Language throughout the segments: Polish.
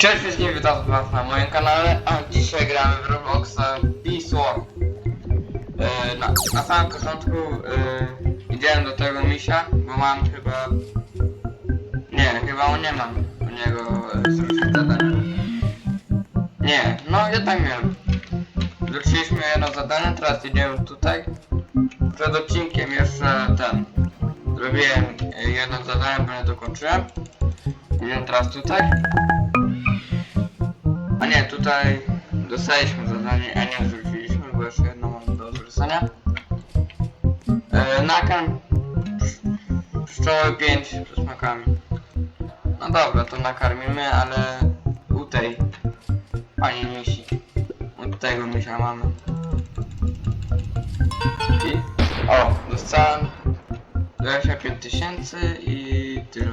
Cześć wszystkim, witam was na moim kanale, a dzisiaj gramy w Robloxa Beastwar. E, na, na samym początku e, idziemy do tego misia, bo mam chyba... Nie, chyba nie mam u niego e, zrzucić zadania. Nie, no jednak miałem. Zrzuciliśmy jedno zadanie, teraz idziemy tutaj. Przed odcinkiem jeszcze ten... Zrobiłem e, jedno zadanie, bo nie dokończyłem. Idziemy teraz tutaj. A nie, tutaj dostaliśmy zadanie, a nie zrzuciliśmy, bo jeszcze jedno mam do zrzucenia. E, nakarm pszczoły 5 z smakami. No dobra, to nakarmimy, ale u tej pani misi. Od tego misia mamy. I o, dostałem 25 tysięcy i tyle.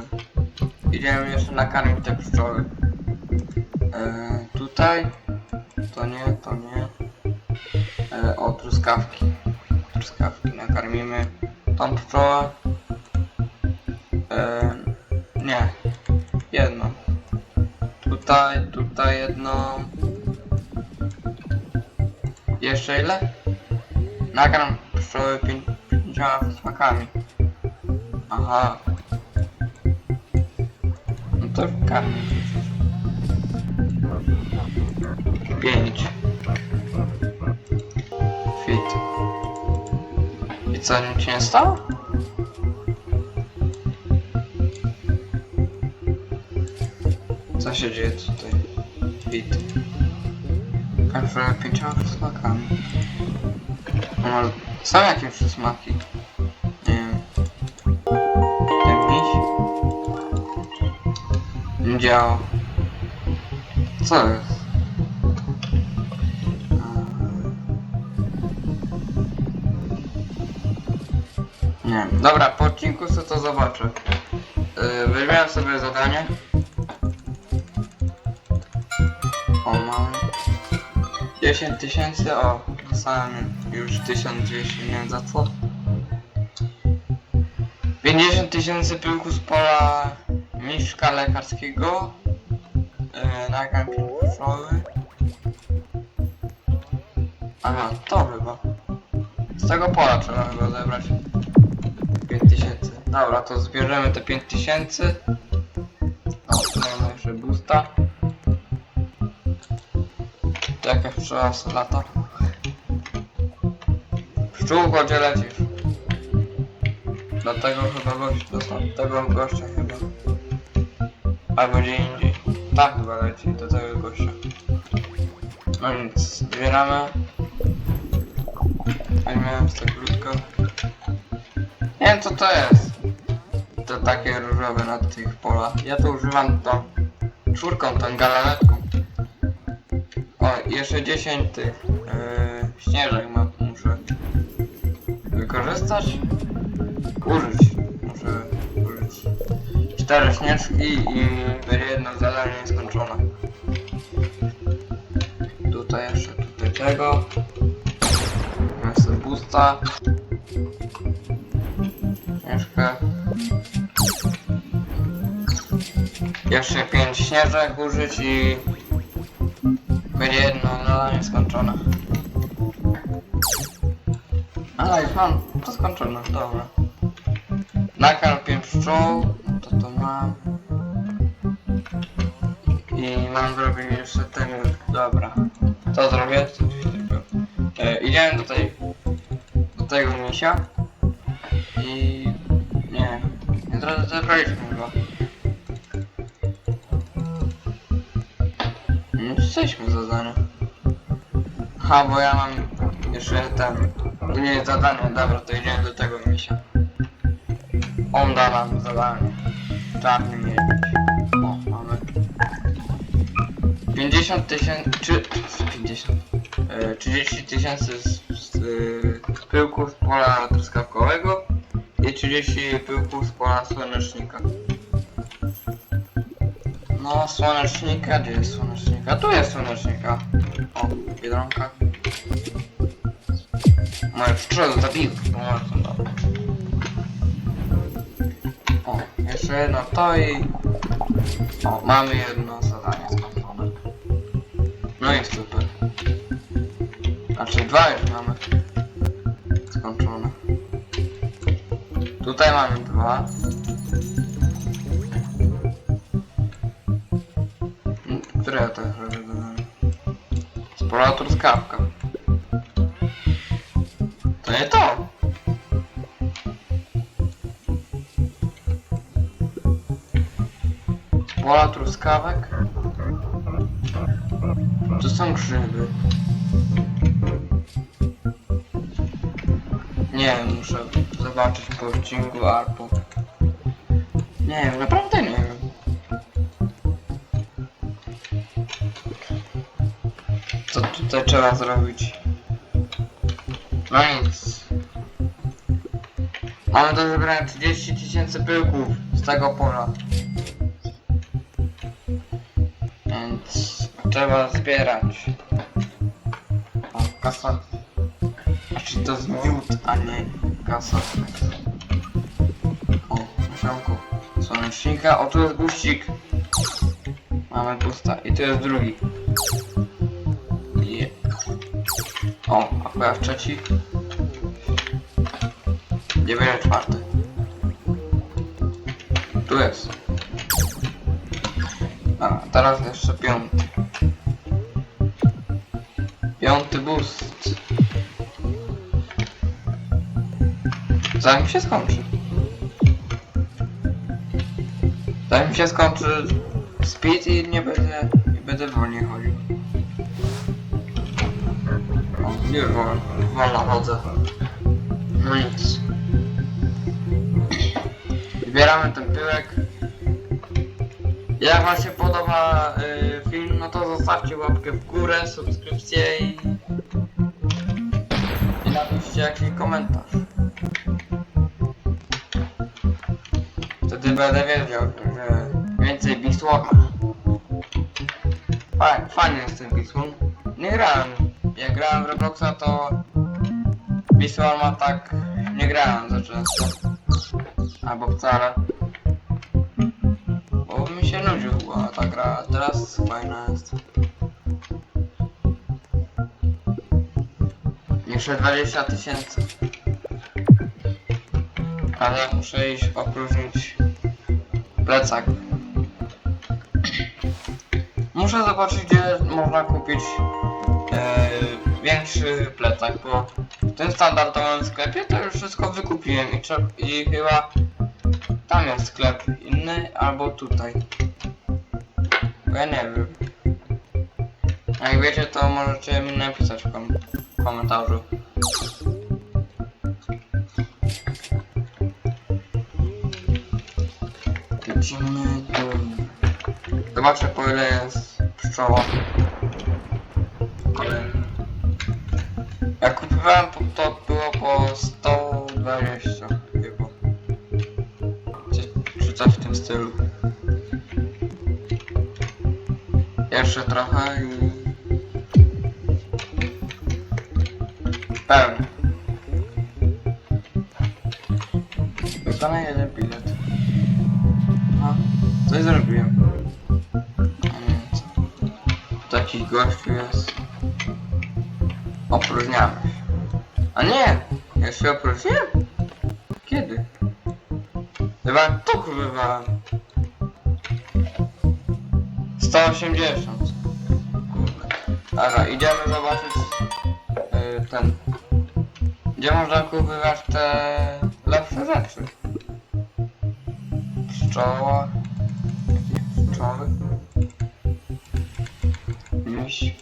Idziemy jeszcze nakarmić te pszczoły. E, tutaj to nie, to nie. E, o, truskawki. Truskawki nakarmimy tą pszczołę. E, nie, jedno. Tutaj, tutaj jedno. Jeszcze ile? Nagram pszczoły pię pięcioma smakami. Aha. No to karmię. 5 Fit I co, nic się nie stało? Co się dzieje tutaj? Fit Także pięcioma przysmakami No, może są jakieś przysmaki? Nie wiem Ten miś? Nie działa Co jest? Nie, dobra, po odcinku sobie to zobaczę. Yy, sobie zadanie. O, mam 10 tysięcy, o, dostałem już 1200, nie wiem za co. 50 tysięcy pyłku z pola miszka lekarskiego. Yy, na kampie szkoły. Aha, to chyba. Z tego pola trzeba chyba zebrać 5000. Dobra, to zbierzemy te 5000. O, mamy jeszcze boosta. To jakaś z lata. Pszczółko, gdzie lecisz? Do tego chyba gość, do tego gościa chyba. Albo gdzie indziej. Tak chyba leci, do tego gościa. No nic, zbieramy. A nie miałem tak krótko. Nie wiem co to jest. To takie różowe na tych polach. Ja to używam tą czwórką, tą galaretką. O, jeszcze 10 tych yy, śnieżek ma, muszę wykorzystać. Użyć. Muszę użyć. Cztery śnieżki i jedno zadanie skończone. Tutaj jeszcze tutaj tego. Mam sobie Jeszcze pięć śnieżek użyć i będzie jedno zadanie skończone. Ale już mam to skończone, dobra. Nakarm pięć pszczół, to to mam. I mam zrobić jeszcze ten, dobra. To zrobię, to tylko. E, idziemy do tej, do tego misia. I nie, nie teraz zebraliśmy go. Nie jesteśmy zadane. Aha, bo ja mam jeszcze ten. Nie zadanie, dobra, to idziemy do tego misia. On da nam zadanie. Czarny mieć. O, mamy. 50 tysięcy, czy 50, e, 30 tysięcy z, z, z pyłków pola truskawkowego i 30 pyłków z pola słonecznika. No, słonecznika, gdzie jest słonecznika? Tu jest słonecznika. O, biedronka. Moje pszczoły zabiły, bo dobre. O, jeszcze jedno to i... O, mamy jedno zadanie skończone. No i super. Znaczy dwa już mamy. Skończone. Tutaj mamy dwa. Robię? Spora truskawka. To nie to! Pola truskawek. To są grzyby. Nie muszę zobaczyć po odcinku albo... Nie wiem, naprawdę nie Co tutaj trzeba zrobić? No nic. Mamy do zebrania 30 tysięcy pyłków z tego pola. Więc trzeba zbierać. O, kasa. Znaczy to jest miód, a nie kasa. O, nasionku słonecznika. O, tu jest guścik. Mamy pusta. I tu jest drugi. O, akurat trzeci. Nie będzie czwarty. Tu jest. A, teraz jeszcze piąty. Piąty boost. Zanim się skończy. Zanim się skończy speed i nie będę, nie będę wolniej chodził. Już wolno, wolno. No nic. Zbieramy ten pyłek. Jak wam się podoba y, film, no to zostawcie łapkę w górę, subskrypcję i, i napiszcie jakiś komentarz. Wtedy będę wiedział, że więcej Biswarma. Fajnie, fajny jest ten Biswarm. Nie grałem. Jak grałem w Robloxa to Biswarma tak nie grałem za często. Albo wcale. Bo mi się nudziła ta gra, teraz fajna jest. Jeszcze 20 tysięcy. Ale muszę iść opróżnić plecak. Muszę zobaczyć, gdzie można kupić większy plecak, bo w tym standardowym sklepie to już wszystko wykupiłem i, i chyba tam jest sklep inny albo tutaj. Bo ja nie wiem. Jak wiecie, to możecie mi napisać w kom komentarzu. Idziemy do... Zobaczę po ile jest pszczoła. Jak kupowałem to, było po 120 chyba. Czy, czy coś w tym stylu. Jeszcze trochę i... Pełny. Wykonaj jeden bilet. A, coś zrobiłem. A nie wiem co. To jakiś jest. Opróżniamy. A nie! Ja się opróżniłem? Kiedy? Chyba tu kurwywałem. 180. Kurde. Dobra, idziemy zobaczyć yy, ten. Gdzie można kupować te lepsze rzeczy? Pszczoła. Jakieś pszczoły. Miś.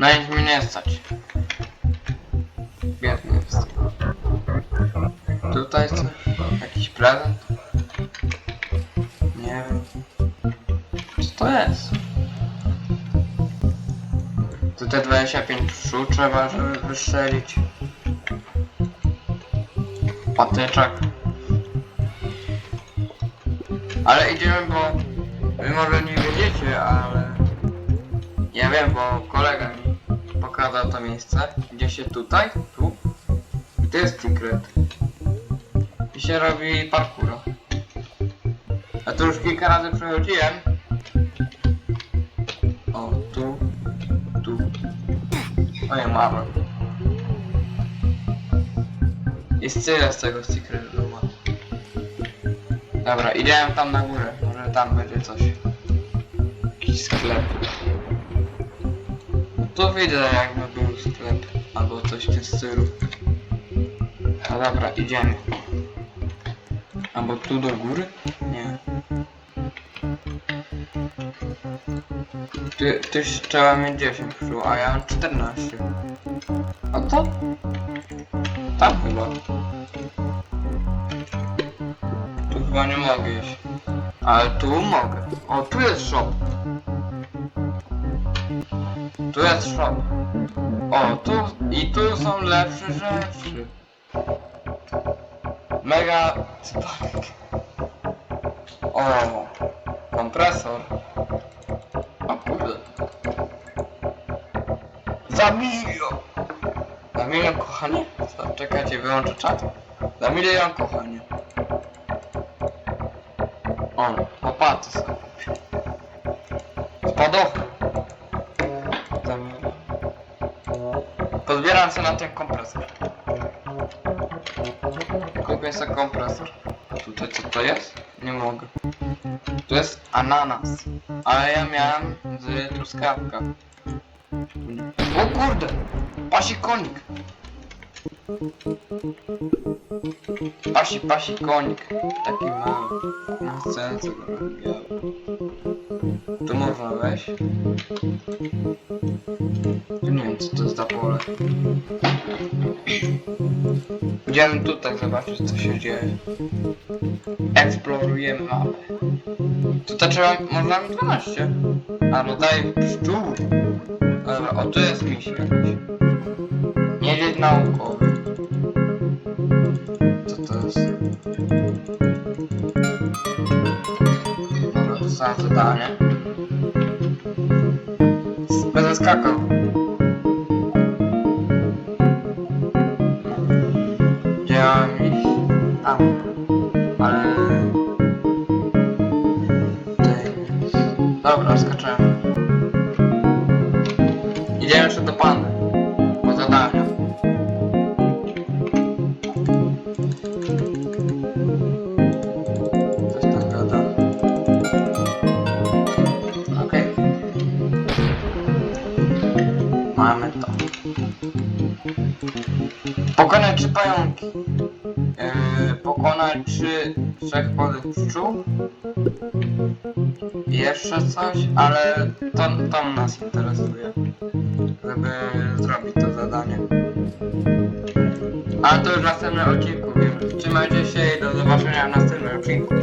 Na nic mnie nie stać. Biedny jest. Tutaj coś? Jakiś prezent? Nie wiem. Co to jest? Tutaj 25 pszczół trzeba, żeby wystrzelić. Patyczek. Ale idziemy, bo wy może nie wiedziecie, ale ja wiem, bo kolega mi pokazał to miejsce, gdzie się tutaj, tu, i to jest secret. I się robi parkour. A to już kilka razy przechodziłem O, tu, tu. O nie mamy. Jest tyle z tego secret. Dobra, idziemy tam na górę. Może tam będzie coś. Jakiś sklep. Tu widzę jakby był sklep. Albo coś w tym stylu. No dobra, idziemy. Albo tu do góry? Nie. Ty, ty trzeba mieć 10 król, a ja mam 14. A to? Tam chyba. Tu chyba nie mogę iść. Ale tu mogę. O, tu jest shop. Tu jest shop. O, tu i tu są lepsze rzeczy. Mega cypanek. O, kompresor. O kurde. Za milion! Za milion kochanie? Czekajcie, wyłączę czat. Za milion kochanie. O, łopaty sobie kupię. Pozbieram się na ten kompresor. Kupię sobie kompresor. Tutaj co to jest? Nie mogę. To jest ananas. Ale ja miałem z truskawka. O kurde! Pasi konik! Pasi, pasi konik. Taki scence go robiłem. Tu można. Tu nie wiem co to jest za pole. Idziemy tutaj zobaczyć co się dzieje. Eksplorujemy mapę. Tutaj trzeba, można mieć 12. A no daj pszczół. Dobra, o tu jest miś jakiś. Niedźwiedź naukowy. Co to jest? Dobra, dostałem zadanie. Będę skakał. Mamy to. Pokonać trzy pająki. Yy, pokonać trzy trzech polnych pszczół. Jeszcze coś, ale to, to nas interesuje. Żeby zrobić to zadanie. Ale to już w następnym odcinku, więc trzymajcie się i do zobaczenia w następnym odcinku.